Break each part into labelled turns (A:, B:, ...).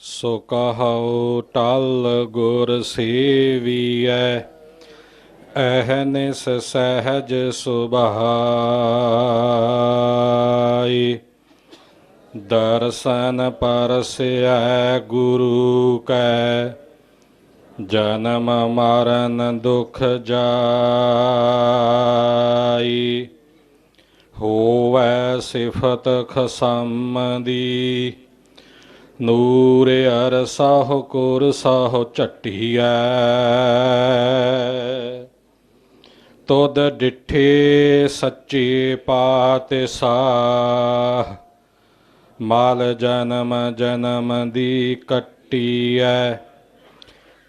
A: ਸੋ ਕਹਉ ਟਲ ਗੁਰ ਸੇਵੀਐ ਅਹਨਿਸ ਸਹਿਜ ਸੁਭਾਈ। ਦਰਸ਼ਨ ਪਰਸੈ ਗੁਰੂ ਕੈ, ਜਨਮ ਮਰਨ ਦੁਖ ਜਾਈ। ਹੋਵੈ ਸਿਫਤ ਖਸਮ ਦੀ ਨੂਰ ਸਾਹ ਕੁਰ ਸਾਹ ਝਟੀਐ। ਤੁਧ ਡਿਠੇ ਸੱਚੇ ਪਾਤਸ਼ਾਹ, ਮਾਲ ਜਨਮ ਜਨਮ ਦੀ ਕੱਟੀਐ।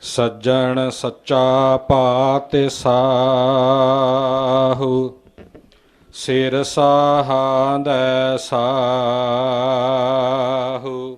A: ਸੱਜਣ ਸੱਚਾ ਪਾਤ ਪਾਤਸ਼ਾਹੂ, ਸਿਰ ਸਾਹਾਂਦੈ ਸਾਹੂ।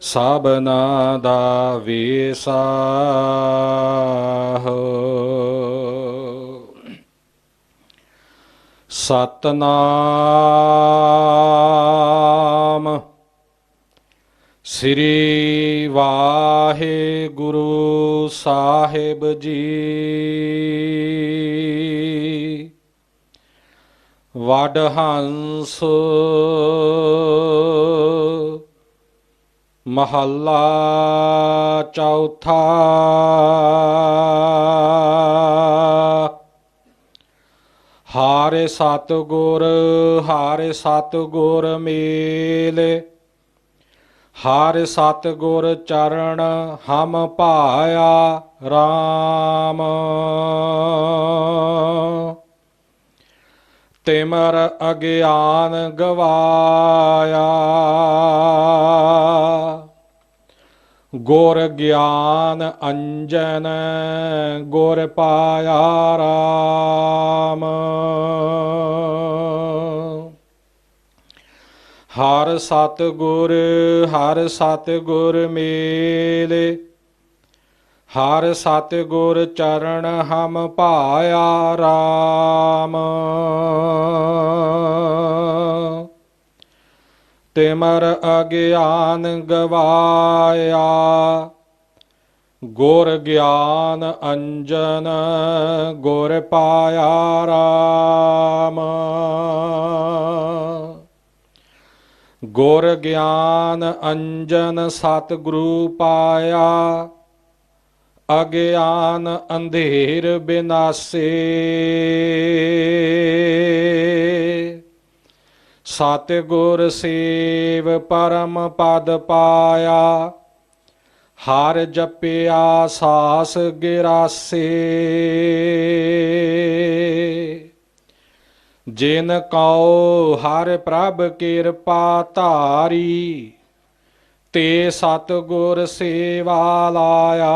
A: ਸਭਨਾ ਦਾ ਵੇਸਾਹੋ ਸਤਨਾਮ ਸ੍ਰੀ ਵਾਹਿਗੁਰੂ ਸਾਹਿਬ ਜੀ। ਵਡ ਹੰਸ ਮਹੱਲਾ ਚੌਥਾ। ਹਾਰੇ ਸਤਿਗੁਰ ਹਾਰੇ ਸਤਿਗੁਰ ਮੇਲ। ਹਾਰੇ ਸਤਿਗੁਰ ਚਰਨ ਹਮ ਭਾਇਆ RAM ਤਿਮਰ ਅਗਿਆਨ ਗਵਾਇਆ। ਗੁਰ ਗਿਆਨ ਅੰਜਨ ਗੁਰ ਪਾਇਆ ਰਾਮ ਹਰ ਸਤ ਗੁਰ ਹਰ ਸਤ ਗੁਰ ਮੇਲੇ ਹਰ ਸਤ ਗੁਰ ਚਰਨ ਹਮ ਪਾਇਆ ਰਾਮ ਤਿਮਰ ਅਗਿਆਨ ਗਵਾਇਆ। ਗੁਰ ਗਿਆਨ ਅੰਜਨ ਗੁਰ ਪਾਇਆ ਰਾਮ। ਗੁਰ ਗਿਆਨ ਅੰਜਨ ਸਤਿਗੁਰੂ ਪਾਇਆ। ਅਗਿਆਨ ਅੰਧੇਰ ਬਿਨਾਸੇ। ਸਤਿਗੁਰ ਸੇਵ ਪਰਮ ਪਦ ਪਾਇਆ, ਹਰ ਜਪਿਆ ਸਾਸ ਗਿਰਾਸੇ। ਜਿਨ ਕਉ ਹਰ ਪ੍ਰਭ ਕਿਰਪਾ ਧਾਰੀ, ਤੇ ਸਤਿਗੁਰ ਸੇਵਾ ਲਾਇਆ।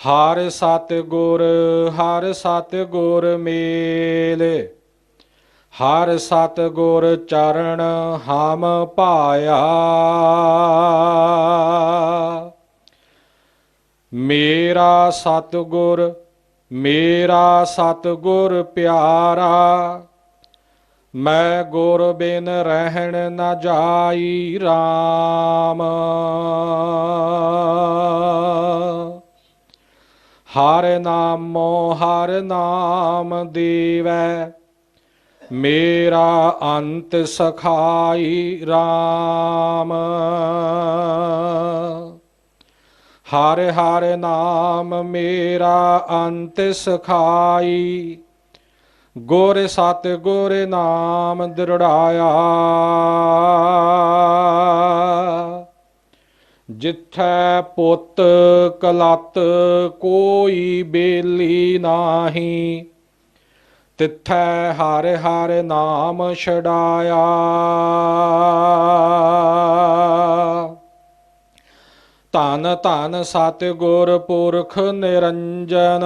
A: ਹਰ ਸਤਿਗੁਰ ਹਰ ਸਤਿਗੁਰ ਮੇਲੇ। ਹਰ ਸਤਿਗੁਰ ਚਰਨ ਹਮ ਪਾਇਆ। ਮੇਰਾ ਸਤਿਗੁਰ ਮੇਰਾ ਸਤਿਗੁਰ ਪਿਆਰਾ, ਮੈਂ ਗੁਰ ਬਿਨ ਰਹਿਣ ਨਾ ਜਾਈ RAM ਹਰ ਨਾਮੋ ਹਰ ਨਾਮ ਦੇਵੈ। ਮੇਰਾ ਅੰਤ ਸਖਾਈ RAM ਹਰ ਹਰ ਨਾਮ ਮੇਰਾ ਅੰਤ ਸਖਾਈ। ਗੁਰ ਸਤ ਗੁਰ ਨਾਮ ਦਰੜਾਇਆ। ਜਿੱਥੈ ਪੁੱਤ ਕਲਤ ਕੋਈ ਬੇਲੀ ਨਾਹੀ, ਤਿੱਥੈ ਹਰ ਹਰ ਨਾਮ ਛਡਾਇਆ। ਤਨ ਤਨ ਸਤਿਗੁਰ ਪੁਰਖ ਨਿਰੰਜਨ,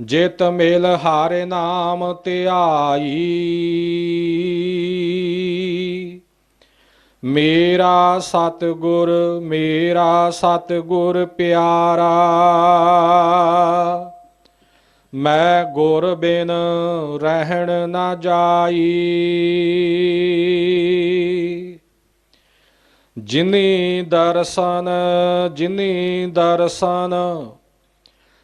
A: ਜਿਤ ਮੇਲ ਹਾਰੇ ਨਾਮ ਧਿਆਈ। ਮੇਰਾ ਸਤਿਗੁਰ ਮੇਰਾ ਸਤਿਗੁਰ ਪਿਆਰਾ, ਮੈਂ ਗੁਰ ਬਿਨ ਰਹਿਣ ਨਾ ਜਾਈ। ਜਿਨੀ ਦਰਸ਼ਨ ਜਿਨੀ ਦਰਸ਼ਨ,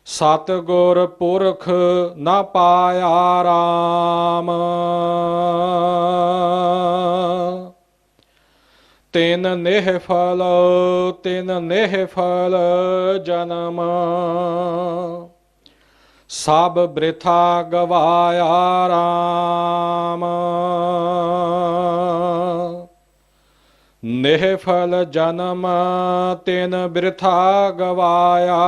A: ਸਤਿਗੁਰ ਪੁਰਖ ਨਾ ਪਾਇਆ ਰਾਮ। ਤਿਨ ਨੇਹ ਫਲ, ਤਿਨ ਨੇਹ ਫਲ ਜਨਮ। ਸਭ ਬ੍ਰਿਥਾ ਗਵਾਇਆ ਰਾਮ। ਨਿਹਫਲ ਜਨਮ, ਤਿਨ ਬ੍ਰਿਥਾ ਗਵਾਇਆ।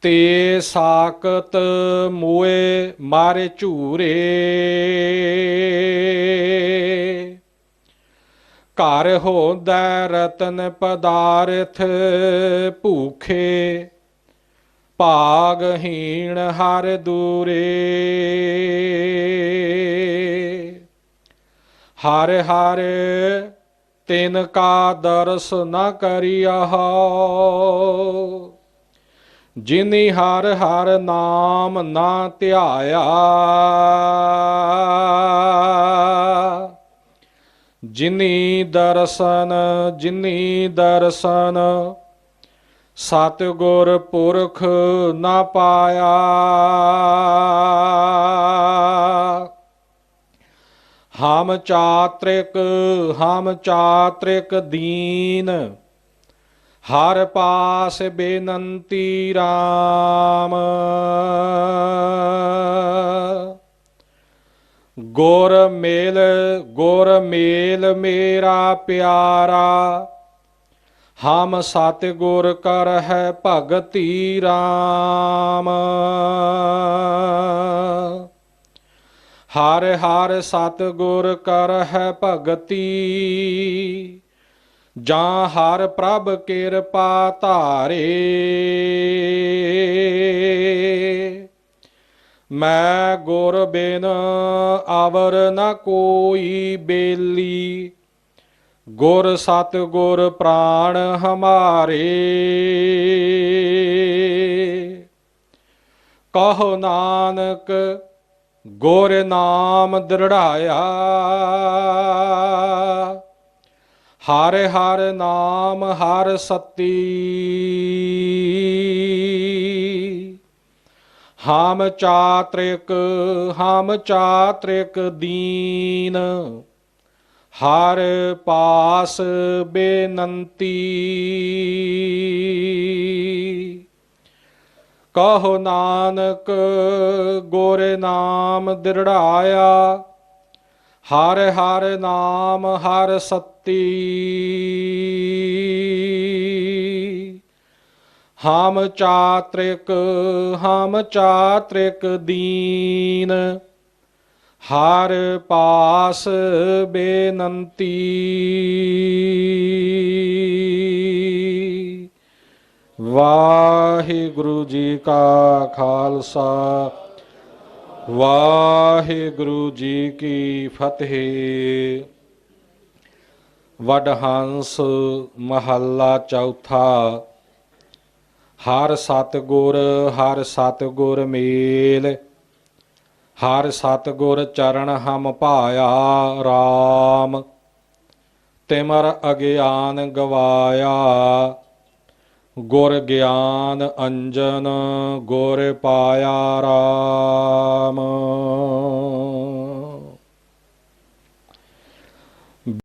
A: ਤੇ ਸਾਕਤ ਮੋਏ ਮਾਰੇ ਝੂਰੇ। ਘਰ ਹੋਂਦਾ ਰਤਨ ਪਦਾਰਥ ਭੂਖੇ, ਭਾਗਹੀਣ ਹਰ ਦੂਰੇ। ਹਰ ਹਰ ਤਿਨ ਕਾ ਦਰਸ ਨ ਕਰਿਆ ਜਿਨੀ ਹਰ ਹਰ ਨਾਮ ਨਾ ਧਿਆਇਆ। ਜਿਨੀ ਦਰਸ਼ਨ ਜਿਨੀ ਦਰਸ਼ਨ, ਸਤਿਗੁਰ ਪੁਰਖ ਨਾ ਪਾਇਆ। ਹਮ ਚਾਤ੍ਰਿਕ ਹਮ ਚਾਤ੍ਰਿਕ ਦੀਨ, ਹਰ ਪਾਸ ਬੇਨੰਤੀ RAM ਗੁਰ ਮੇਲ ਗੁਰ ਮੇਲ ਮੇਰਾ ਪਿਆਰਾ। ਹਮ ਸਤਿਗੁਰ ਕਰ ਹੈ ਭਗਤੀ RAM ਹਰ ਹਰ ਸਤਿਗੁਰ ਕਰ ਹੈ ਭਗਤੀ। ਜਾਂ ਹਰ ਪ੍ਰਭ ਕਿਰਪਾ ਧਾਰੇ। ਮੈਂ ਗੁਰ ਬਿਨ ਆਵਰ ਨਾ ਕੋਈ ਬੇਲੀ। ਗੁਰ ਸਤਿਗੁਰ ਪ੍ਰਾਣ ਹਮਾਰੇ। ਕਹੋ ਨਾਨਕ ਗੁਰ ਨਾਮ ਦ੍ਰਿੜਾਇਆ। ਹਰ ਹਰ ਨਾਮ ਹਰ ਸਤੀ। ਹਾਮ ਚਾਤ੍ਰਿਕ ਹਾਮ ਚਾਤ੍ਰਿਕ ਦੀਨ। ਹਰ ਪਾਸ ਬੇਨੰਤੀ। ਕਹੋ ਨਾਨਕ, ਗੁਰ ਨਾਮ ਦ੍ਰਿੜਾਇਆ। ਹਰ ਹਰ ਨਾਮ, ਹਰ ਸਤੀ। ਹਾਮ ਚਾਤ੍ਰਿਕ ਹਾਮ ਚਾਤ੍ਰਿਕ ਦੀਨ, ਹਰ ਪਾਸ ਬੇਨੰਤੀ। ਵਾਹਿਗੁਰੂ ਜੀ ਕਾ ਖਾਲਸਾ, ਵਾਹਿਗੁਰੂ ਜੀ ਕੀ ਫਤਿਹ। ਵਡਹੰਸ ਮਹੱਲਾ ਚੌਥਾ ਹਰ ਸਤਗੁਰ ਹਰ ਸਤਗੁਰ ਮੇਲ। ਹਰ ਸਤਗੁਰ ਚਰਨ ਹਮ ਭਾਇਆ RAM ਤਿਮਰ ਅਗਿਆਨ ਗਵਾਇਆ। ਗੁਰ ਗਿਆਨ ਅੰਜਨ ਗੁਰ ਪਾਇਆ RAM